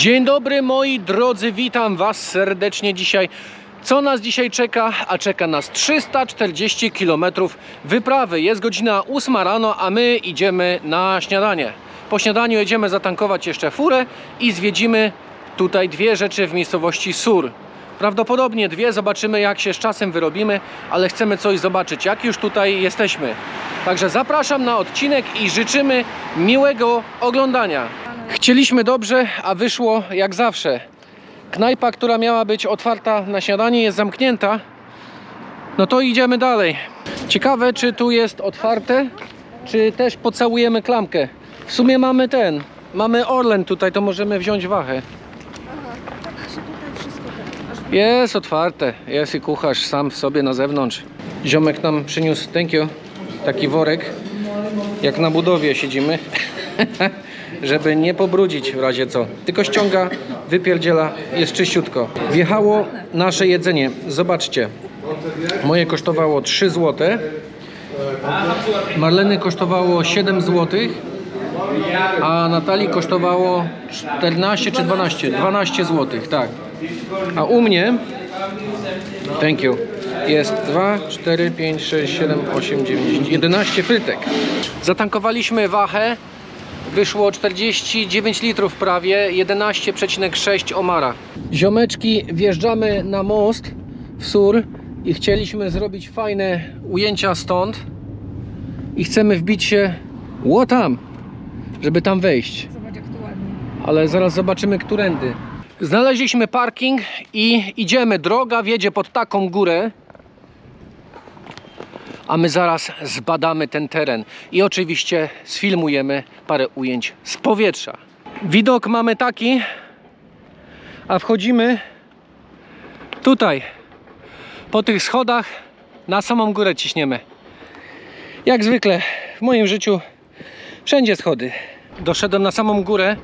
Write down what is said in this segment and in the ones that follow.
Dzień dobry moi drodzy, witam Was serdecznie dzisiaj. Co nas dzisiaj czeka? A czeka nas 340 km wyprawy. Jest godzina 8 rano, a my idziemy na śniadanie. Po śniadaniu jedziemy zatankować jeszcze furę i zwiedzimy tutaj dwie rzeczy w miejscowości Sur. Prawdopodobnie dwie, zobaczymy jak się z czasem wyrobimy, ale chcemy coś zobaczyć, jak już tutaj jesteśmy. Także zapraszam na odcinek i życzymy miłego oglądania. Chcieliśmy dobrze, a wyszło jak zawsze. Knajpa, która miała być otwarta na śniadanie, jest zamknięta. No to idziemy dalej. Ciekawe, czy tu jest otwarte, czy też pocałujemy klamkę. W sumie mamy ten, mamy Orlen tutaj, to możemy wziąć wachę. Jest otwarte, jest i kucharz sam w sobie na zewnątrz. Ziomek nam przyniósł, thank you, taki worek. Jak na budowie siedzimy, żeby nie pobrudzić w razie co. Tylko ściąga, wypierdziela, jest czyściutko. Wjechało nasze jedzenie, zobaczcie. Moje kosztowało 3 zł. Marleny kosztowało 7 zł. A Natalii kosztowało 14 czy 12? 12 zł, tak. A u mnie, thank you, jest 2, 4, 5, 6, 7, 8, 9, 10, 11 frytek. Zatankowaliśmy wachę, wyszło 49 litrów prawie, 11,6 omara. Ziomeczki, wjeżdżamy na most w Sur i chcieliśmy zrobić fajne ujęcia stąd i chcemy wbić się, ło tam, żeby tam wejść Zobacz jak to ładnie. ale zaraz zobaczymy, którędy. Znaleźliśmy parking i idziemy. Droga wiedzie pod taką górę, a my zaraz zbadamy ten teren i oczywiście sfilmujemy parę ujęć z powietrza. Widok mamy taki, a wchodzimy tutaj, po tych schodach, na samą górę ciśniemy. Jak zwykle w moim życiu wszędzie schody. Doszedłem na samą górę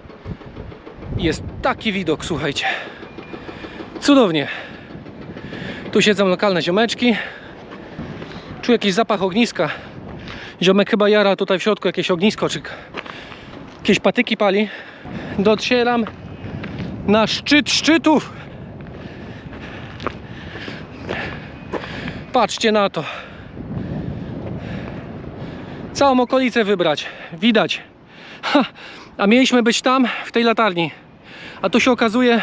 jest taki widok, słuchajcie. Cudownie. Tu siedzą lokalne ziomeczki. Czuję jakiś zapach ogniska. Ziomek chyba jara tutaj w środku jakieś ognisko, czy jakieś patyki pali. Docieram na szczyt szczytów. Patrzcie na to. Całą okolicę wybrać. Widać. Ha, a mieliśmy być tam, w tej latarni. A tu się okazuje,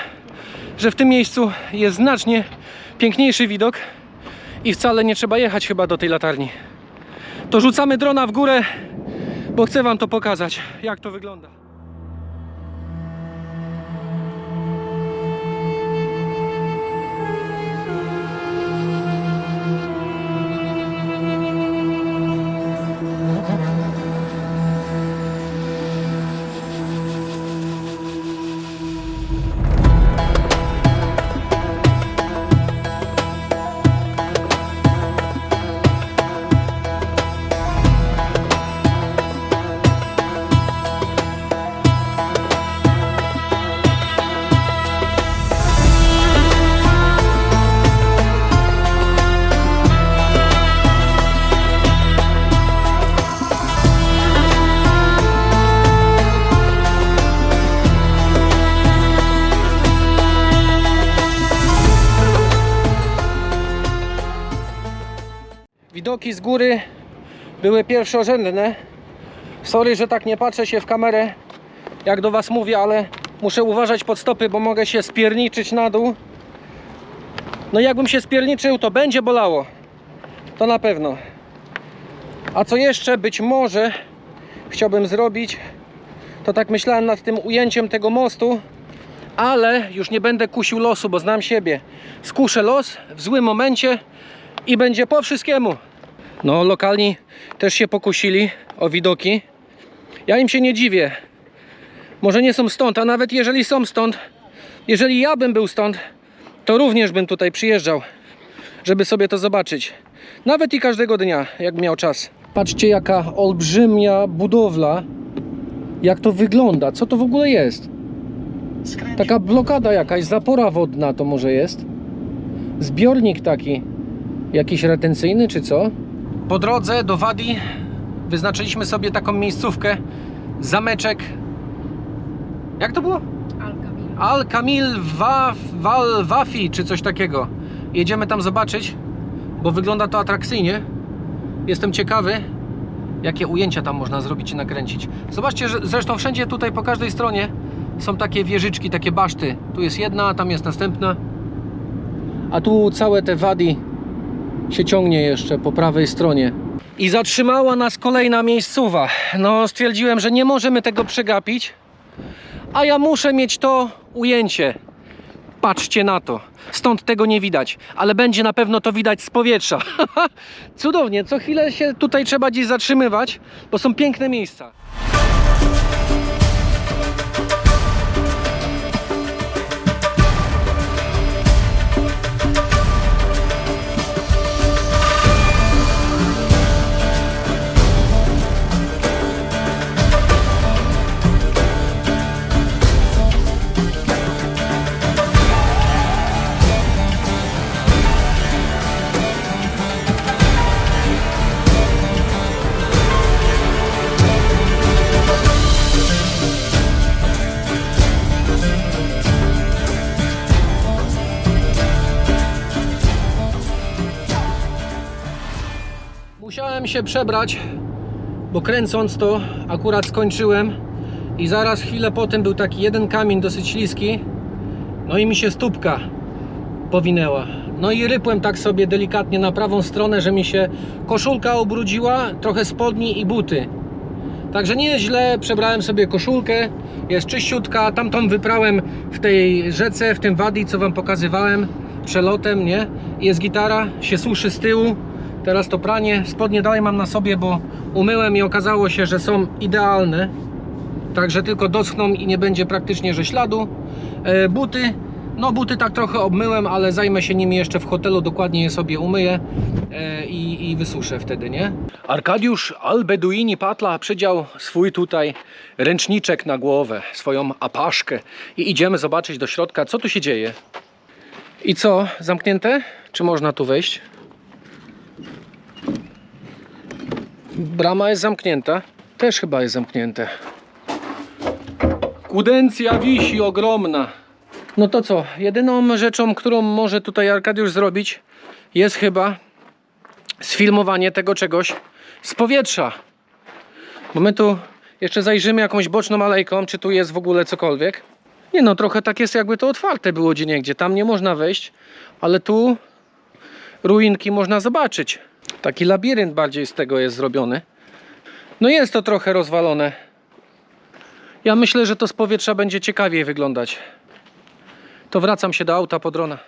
że w tym miejscu jest znacznie piękniejszy widok i wcale nie trzeba jechać chyba do tej latarni. To rzucamy drona w górę, bo chcę Wam to pokazać, jak to wygląda. Widoki z góry były pierwszorzędne. Sorry, że tak nie patrzę się w kamerę, jak do Was mówię, ale muszę uważać pod stopy, bo mogę się spierniczyć na dół. No i jakbym się spierniczył, to będzie bolało. To na pewno. A co jeszcze być może chciałbym zrobić, to tak myślałem nad tym ujęciem tego mostu, ale już nie będę kusił losu, bo znam siebie. Skuszę los w złym momencie i będzie po wszystkiemu. No, lokalni też się pokusili o widoki. Ja im się nie dziwię. Może nie są stąd, a nawet jeżeli są stąd, jeżeli ja bym był stąd, to również bym tutaj przyjeżdżał, żeby sobie to zobaczyć. Nawet i każdego dnia, jak miał czas. Patrzcie, jaka olbrzymia budowla. Jak to wygląda? Co to w ogóle jest? Taka blokada jakaś, zapora wodna to może jest. Zbiornik taki. Jakiś retencyjny czy co? Po drodze do Wadi wyznaczyliśmy sobie taką miejscówkę. Zameczek. Jak to było? Al Kamil Wa- Wal Wafi, czy coś takiego. Jedziemy tam zobaczyć, bo wygląda to atrakcyjnie. Jestem ciekawy, jakie ujęcia tam można zrobić i nakręcić. Zobaczcie, że zresztą wszędzie tutaj po każdej stronie są takie wieżyczki, takie baszty. Tu jest jedna, tam jest następna. A tu całe te wadi się ciągnie jeszcze po prawej stronie. I zatrzymała nas kolejna miejscowa. No, stwierdziłem, że nie możemy tego przegapić, a ja muszę mieć to ujęcie. Patrzcie na to. Stąd tego nie widać, ale będzie na pewno to widać z powietrza. Cudownie, co chwilę się tutaj trzeba gdzieś zatrzymywać, bo są piękne miejsca. Się przebrać, bo kręcąc to akurat skończyłem i zaraz chwilę potem był taki jeden kamień dosyć śliski, no i mi się stópka powinęła. No i rypłem tak sobie delikatnie na prawą stronę, że mi się koszulka obrudziła, trochę spodni i buty. Także nie jest źle, przebrałem sobie koszulkę, jest czyściutka, tamtą wyprałem w tej rzece, w tym wadi, co wam pokazywałem, przelotem, nie? Jest gitara, się suszy z tyłu, teraz to pranie, spodnie dalej mam na sobie, bo umyłem i okazało się, że są idealne, także tylko doschną i nie będzie praktycznie że śladu. E, buty, no buty tak trochę obmyłem, ale zajmę się nimi jeszcze w hotelu, dokładnie je sobie umyję e, i, i wysuszę wtedy, nie? Arkadiusz Albeduini Patla przydział swój tutaj ręczniczek na głowę, swoją apaszkę i idziemy zobaczyć do środka, co tu się dzieje. I co, zamknięte? Czy można tu wejść? Brama jest zamknięta. Też chyba jest zamknięte. Kudencja wisi ogromna. No to co? Jedyną rzeczą, którą może tutaj Arkadiusz zrobić, jest chyba sfilmowanie tego czegoś z powietrza. Bo my tu jeszcze zajrzymy jakąś boczną alejką, czy tu jest w ogóle cokolwiek. Nie no, trochę tak jest jakby to otwarte było gdzie niegdzie. Tam nie można wejść, ale tu ruinki można zobaczyć. Taki labirynt bardziej z tego jest zrobiony. No jest to trochę rozwalone. Ja myślę, że to z powietrza będzie ciekawiej wyglądać. To wracam się do auta po drona.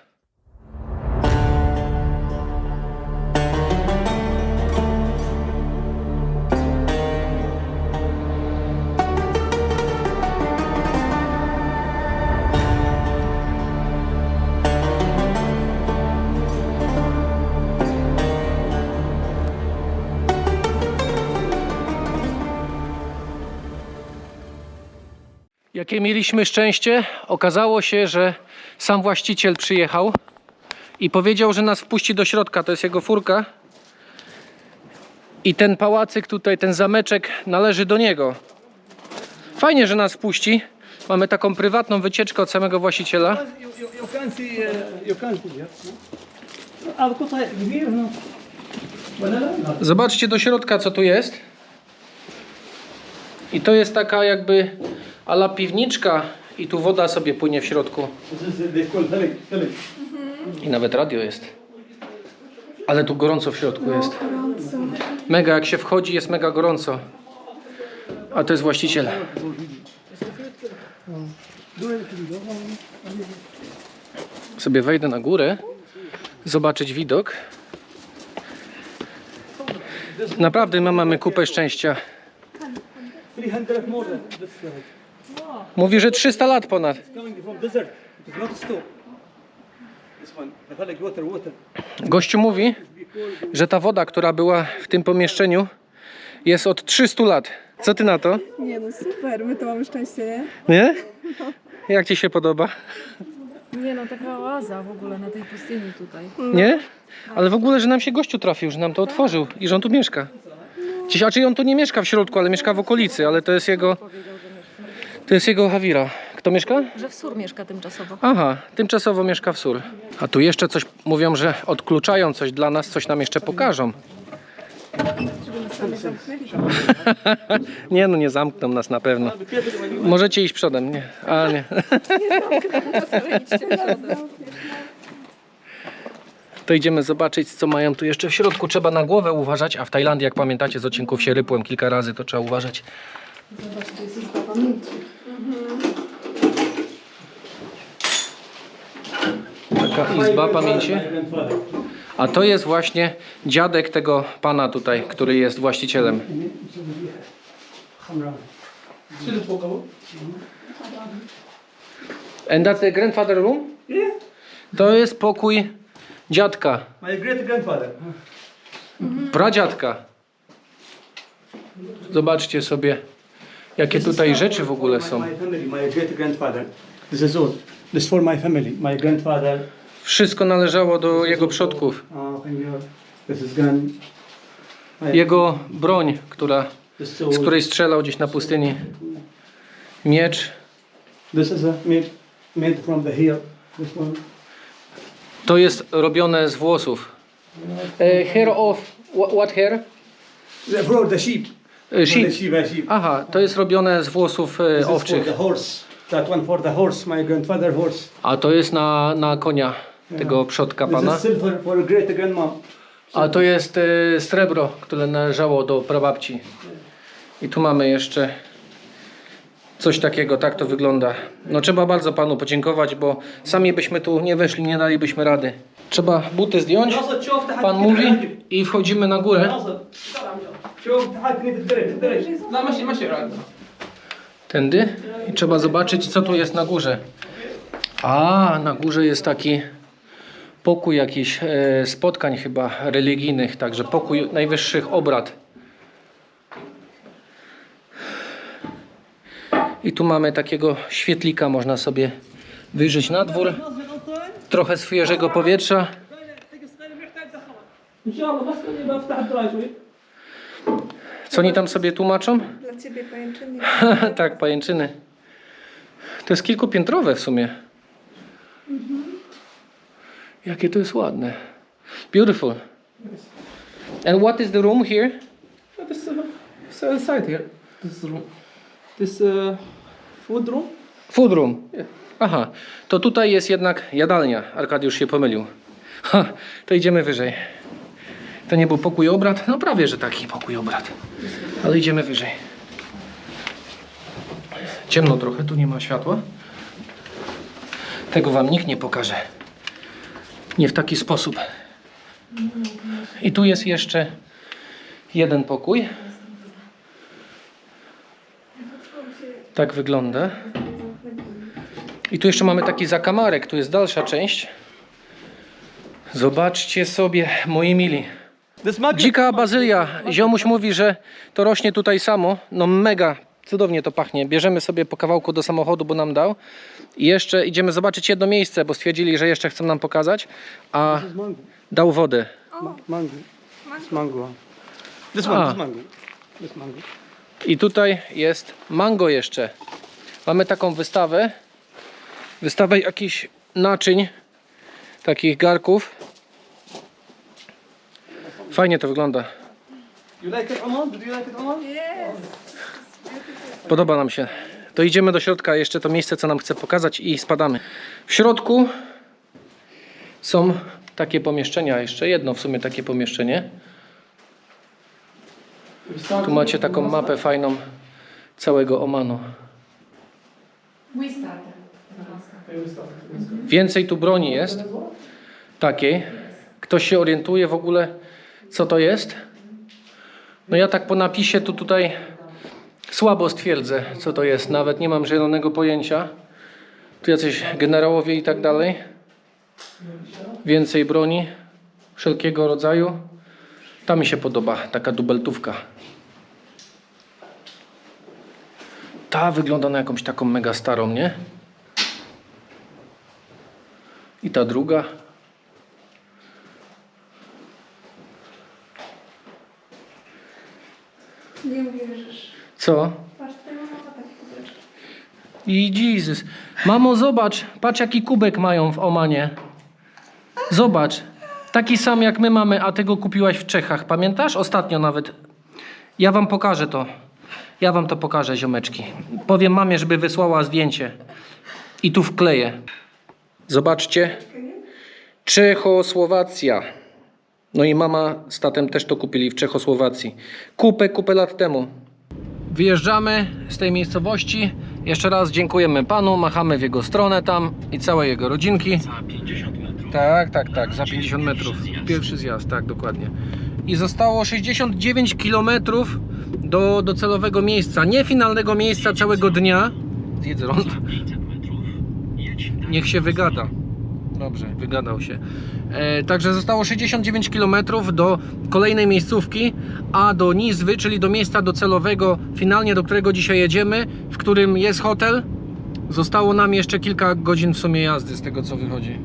Jakie mieliśmy szczęście? Okazało się, że sam właściciel przyjechał i powiedział, że nas wpuści do środka. To jest jego furka. I ten pałacyk tutaj, ten zameczek należy do niego. Fajnie, że nas wpuści. Mamy taką prywatną wycieczkę od samego właściciela. Zobaczcie do środka, co tu jest. I to jest taka jakby ala piwniczka i tu woda sobie płynie w środku. I nawet radio jest. Ale tu gorąco w środku no, jest. Mega, jak się wchodzi jest mega gorąco. A to jest właściciel. Sobie wejdę na górę, zobaczyć widok. Naprawdę my mamy kupę szczęścia. 300 more Mówi, że 300 lat ponad. Gościu mówi, że ta woda, która była w tym pomieszczeniu, jest od 300 lat. Co ty na to? Nie no, super, my to mamy szczęście, nie? Nie? Jak ci się podoba? Nie no, taka oaza w ogóle na tej pustyni tutaj. Nie? Ale w ogóle, że nam się gościu trafił, że nam to otworzył i że on tu mieszka. Ci- A czy on tu nie mieszka w środku, ale mieszka w okolicy, ale to jest jego... To jest jego Hawira, Kto mieszka? Że w Sur mieszka tymczasowo. Aha, tymczasowo mieszka w Sur. A tu jeszcze coś mówią, że odkluczają coś dla nas, coś nam jeszcze pokażą. Nie no, nie zamkną nas na pewno. Możecie iść przodem, nie? A nie. To idziemy zobaczyć, co mają tu jeszcze w środku. Trzeba na głowę uważać, a w Tajlandii, jak pamiętacie, z odcinków się rypłem kilka razy, to trzeba uważać. Taka izba pamięci. A to jest właśnie dziadek tego pana tutaj, który jest właścicielem. And that's the grandfather room? Yeah, To jest pokój dziadka, my great grandfather. pradziadka. Zobaczcie sobie, jakie tutaj rzeczy w ogóle są. My family, my great grandfather. This is all. This is for my family. My grandfather. Wszystko należało do jego przodków. Uh, Jego broń, która, z której strzelał gdzieś na pustyni. Miecz. from. To jest robione z włosów. E, hair of... What, hair? The- For the sheep. E, sheep. Aha, to jest robione z włosów e, owczych. A to jest na, na konia tego przodka pana. A to jest e, srebro, które należało do prababci. I tu mamy jeszcze coś takiego, tak to wygląda. No trzeba bardzo panu podziękować, bo sami byśmy tu nie weszli, nie dalibyśmy rady. Trzeba buty zdjąć, pan mówi i wchodzimy na górę. Tędy i trzeba zobaczyć co tu jest na górze. A, na górze jest taki pokój jakichś e, spotkań chyba religijnych, także pokój najwyższych obrad. I tu mamy takiego świetlika, można sobie wyjrzeć na dwór. Trochę świeżego powietrza. Co oni tam sobie tłumaczą? Dla ciebie pajęczyny. tak, pajęczyny. To jest kilkupiętrowe w sumie. Jakie to jest ładne. Beautiful. And what is the room here? This uh, this uh, inside here. This room. This uh, food room. Food room. Aha, to tutaj jest jednak jadalnia. Arkadiusz się pomylił. Ha, to idziemy wyżej. To nie był pokój obrad? No prawie, że taki pokój obrad. Ale idziemy wyżej. Ciemno trochę, tu nie ma światła. Tego wam nikt nie pokaże. Nie w taki sposób. I tu jest jeszcze jeden pokój. Tak wygląda. I tu jeszcze mamy taki zakamarek, tu jest dalsza część. Zobaczcie sobie, moi mili. Dzika bazylia. Ziomuś mówi, że to rośnie tutaj samo. No mega, cudownie to pachnie. Bierzemy sobie po kawałku do samochodu, bo nam dał. I jeszcze idziemy zobaczyć jedno miejsce, bo stwierdzili, że jeszcze chcą nam pokazać. A This is mango. dał wodę. Mango. This mango. This one, Ah. this mango. This mango. I tutaj jest mango jeszcze. Mamy taką wystawę. Wystawę jakichś naczyń, takich garków. Fajnie to wygląda. You like it, Oman? Did you like it, Oman? Yes. Podoba nam się. To idziemy do środka, jeszcze to miejsce, co nam chce pokazać i spadamy. W środku są takie pomieszczenia, jeszcze jedno w sumie takie pomieszczenie. Tu macie taką mapę fajną całego Omanu. Więcej tu broni jest. Takiej. Ktoś się orientuje w ogóle, co to jest? No ja tak po napisie tu tutaj słabo stwierdzę, co to jest. Nawet nie mam zielonego pojęcia. Tu jacyś generałowie i tak dalej. Więcej broni wszelkiego rodzaju. Ta mi się podoba, taka dubeltówka. Ta wygląda na jakąś taką mega starą, nie? I ta druga. Nie uwierzysz. Co? I Jezus. Mamo, zobacz, patrz jaki kubek mają w Omanie. Zobacz. Taki sam jak my mamy, a ty go kupiłaś w Czechach. Pamiętasz? Ostatnio nawet. Ja wam pokażę to. Ja wam to pokażę, ziomeczki. Powiem mamie, żeby wysłała zdjęcie. I tu wkleję. Zobaczcie. Czechosłowacja. No i mama z tatem też to kupili w Czechosłowacji. Kupę, kupę lat temu. Wyjeżdżamy z tej miejscowości. Jeszcze raz dziękujemy panu, machamy w jego stronę tam i całej jego rodzinki. Za 50 metrów. Tak, tak, tak, za 50 metrów. Pierwszy zjazd, tak, dokładnie. I zostało 69 km do docelowego miejsca. Nie finalnego miejsca całego dnia. Zjedz rąd. Niech się wygada. Dobrze, wygadał się. E, także zostało 69 km do kolejnej miejscówki, a do Nizwy, czyli do miejsca docelowego, finalnie do którego dzisiaj jedziemy, w którym jest hotel, zostało nam jeszcze kilka godzin w sumie jazdy z tego co wychodzi.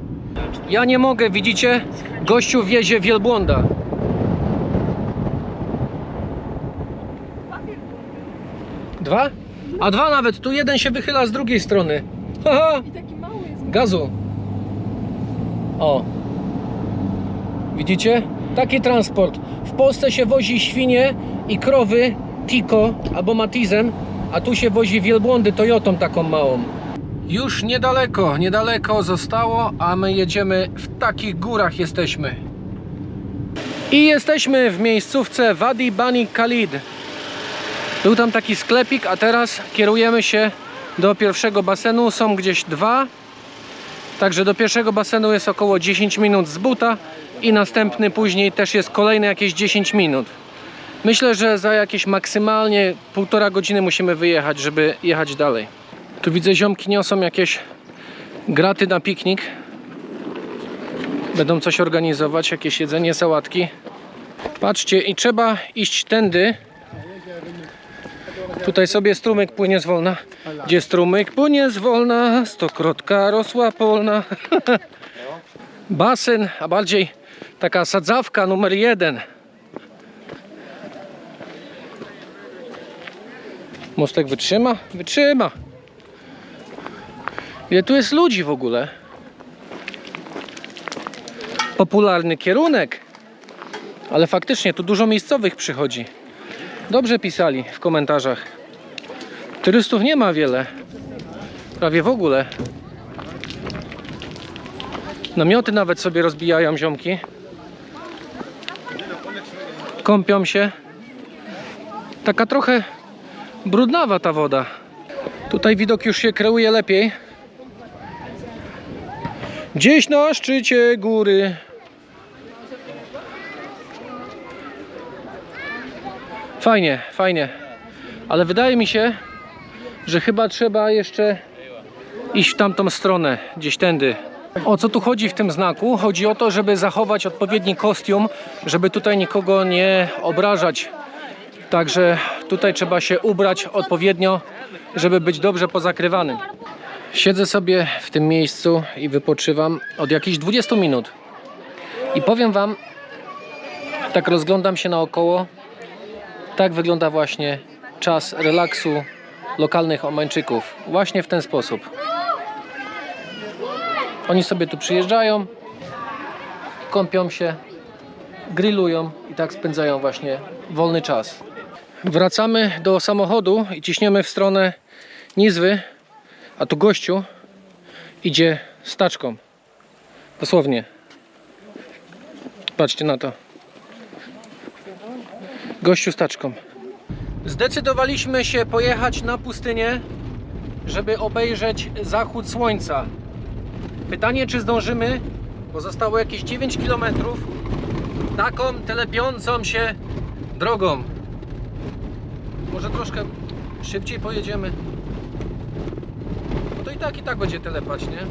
Ja nie mogę, widzicie? Gościu wiezie wielbłąda. Dwa? A dwa nawet, tu jeden się wychyla z drugiej strony. Haha! I taki mały jest. gazu. O. Widzicie? Taki transport. W Polsce się wozi świnie i krowy Tico albo Matizem, a tu się wozi wielbłądy Toyotą taką małą. Już niedaleko, niedaleko zostało, a my jedziemy w takich górach jesteśmy. I jesteśmy w miejscówce Wadi Bani Khalid. Był tam taki sklepik, a teraz kierujemy się do pierwszego basenu. Są gdzieś dwa, Także do pierwszego basenu jest około 10 minut z buta i następny później też jest kolejne jakieś 10 minut. Myślę, że za jakieś maksymalnie półtora godziny musimy wyjechać, żeby jechać dalej. Tu widzę ziomki niosą jakieś graty na piknik. Będą coś organizować, jakieś jedzenie, sałatki. Patrzcie, i trzeba iść tędy. Tutaj sobie strumyk płynie zwolna. Gdzie strumyk płynie zwolna, stokrotka rosła polna. Basen, a bardziej taka sadzawka numer jeden. Mostek wytrzyma? Wytrzyma. Ile tu jest ludzi w ogóle? Popularny kierunek. Ale faktycznie tu dużo miejscowych przychodzi. Dobrze pisali w komentarzach. Turystów nie ma wiele. Prawie w ogóle. Namioty nawet sobie rozbijają ziomki. Kąpią się. Taka trochę brudnawa ta woda. Tutaj widok już się kreuje lepiej. Gdzieś na szczycie góry. Fajnie, fajnie. Ale wydaje mi się, że chyba trzeba jeszcze iść w tamtą stronę, gdzieś tędy. O co tu chodzi w tym znaku? Chodzi o to, żeby zachować odpowiedni kostium, żeby tutaj nikogo nie obrażać. Także tutaj trzeba się ubrać odpowiednio, żeby być dobrze pozakrywanym. Siedzę sobie w tym miejscu i wypoczywam od jakichś 20 minut. I powiem Wam, tak rozglądam się naokoło, tak wygląda właśnie czas relaksu lokalnych Omańczyków. Właśnie w ten sposób. Oni sobie tu przyjeżdżają, kąpią się, grillują i tak spędzają właśnie wolny czas. Wracamy do samochodu i ciśniemy w stronę Nizwy, a tu gościu idzie z taczką. Dosłownie. Patrzcie na to. Gościu z. Zdecydowaliśmy się pojechać na pustynię, żeby obejrzeć zachód słońca. Pytanie, czy zdążymy, bo zostało jakieś 9 km taką telepiącą się drogą. Może troszkę szybciej pojedziemy. No to i tak, i tak będzie telepać, nie?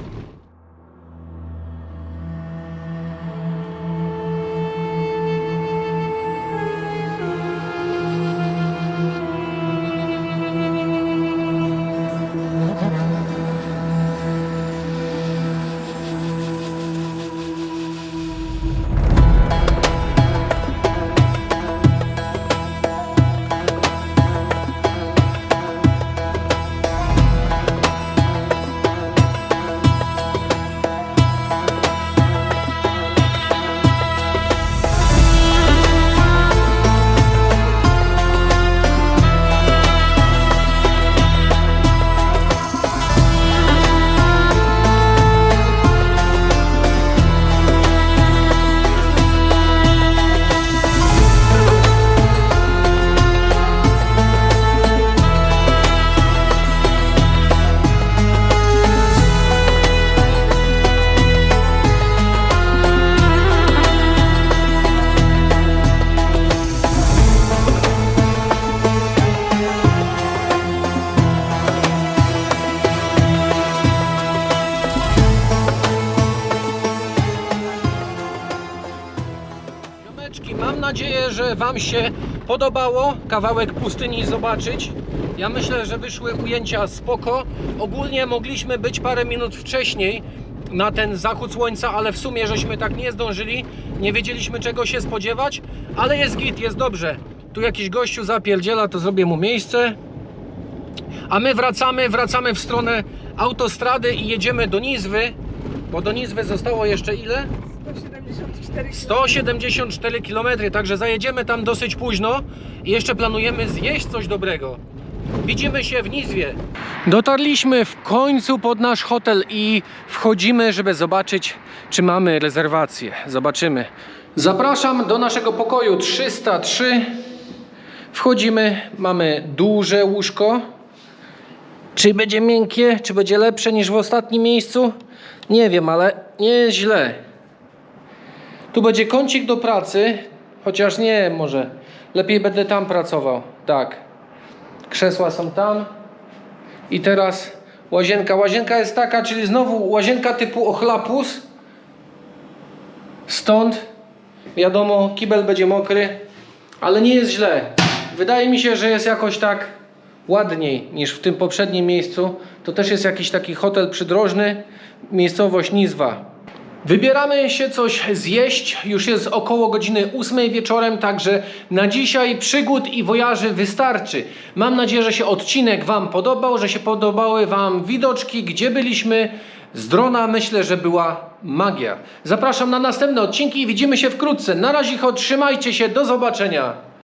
Wam się podobało kawałek pustyni zobaczyć. Ja myślę, że wyszły ujęcia spoko. Ogólnie mogliśmy być parę minut wcześniej na ten zachód słońca, ale w sumie żeśmy tak nie zdążyli. Nie wiedzieliśmy czego się spodziewać, ale jest git, jest dobrze. Tu jakiś gościu zapierdziela, to zrobię mu miejsce. A my wracamy, wracamy w stronę autostrady i jedziemy do Nizwy, bo do Nizwy zostało jeszcze ile? 174 174 km, także zajedziemy tam dosyć późno i jeszcze planujemy zjeść coś dobrego. Widzimy się w Nizwie. Dotarliśmy w końcu pod nasz hotel i wchodzimy, żeby zobaczyć, czy mamy rezerwację. Zobaczymy. Zapraszam do naszego pokoju 303. Wchodzimy, mamy duże łóżko. Czy będzie miękkie, czy będzie lepsze niż w ostatnim miejscu? Nie wiem, ale nie jest źle. Tu będzie kącik do pracy, chociaż nie, może lepiej będę tam pracował. Tak. Krzesła są tam. I teraz łazienka. Łazienka jest taka, czyli znowu łazienka typu ochlapus. Stąd wiadomo, kibel będzie mokry, ale nie jest źle. Wydaje mi się, że jest jakoś tak ładniej niż w tym poprzednim miejscu. To też jest jakiś taki hotel przydrożny, miejscowość Nizwa. Wybieramy się coś zjeść. Już jest około godziny 8 wieczorem, także na dzisiaj przygód i wojaży wystarczy. Mam nadzieję, że się odcinek Wam podobał, że się podobały Wam widoczki, gdzie byliśmy. Z drona myślę, że była magia. Zapraszam na następne odcinki i widzimy się wkrótce. Na razie, trzymajcie się, do zobaczenia.